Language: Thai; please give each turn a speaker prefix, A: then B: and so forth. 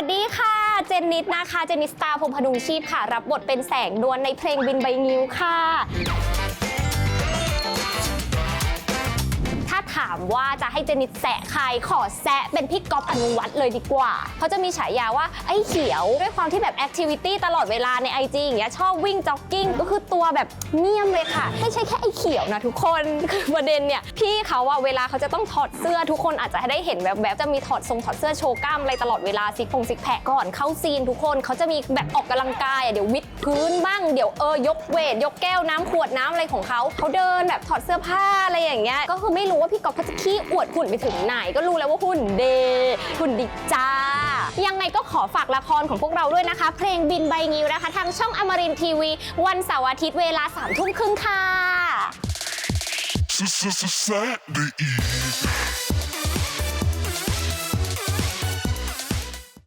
A: วัสดีค่ะ เจนนิสนะคะ เจนนิสตาพงพดุงชีพค่ะ รับบทเป็นแสงดวนในเพลงบินใบนิ้วค่ะามว่าจะให้เจนิดแสะใครขอแซะเป็นพี่ก๊อฟอนุวัฒน์เลยดีกว่า เขาจะมีฉายาว่าไอ้เขียวด้วยความที่แบบแอคทิวิตี้ตลอดเวลาใน IG อย่างเงี้ยชอบวิ่งจ็อกกิ้งก็คือตัวแบบเนียมเลยค่ะ ไม่ใช่แค่ไอ้เขียวนะทุกคนคือประเด็นเนี่ยพี่เขาว่าเวลาเขาจะต้องถอดเสื้อทุกคนอาจจะได้เห็นแบบแบบจะมีถอดทรงถอดเสื้อโชว์กล้ามอะไรตลอดเวลาซิกพงซิกแพคก่อนเข้าซีนทุกคนเขาจะมีแบบออกกำลังกายอะเดี๋ยววิดพื้นบ้างเดี๋ยวเออยกเวทยกแก้วน้ำขวดน้ำอะไรของเขาเขาเดินแบบถอดเสื้อผ้าอะไรอย่างเงี้ยก็คือไม่รู้ว่าพี่ก๊อฟเขาจะขี้อวดหุ่นไปถึงไหน ก็รู้แล้วว่าหุ่นเดหุ่นดิจ้า ยังไงก็ขอฝากละครของพวกเราด้วยนะคะ เพลงบินใบงิ้วนะคะ ทางช่องอมรินทีวี วันเสาร์อาทิตย์เวลาสามทุ่มครึ่งค่ะ
B: Saturday Eve.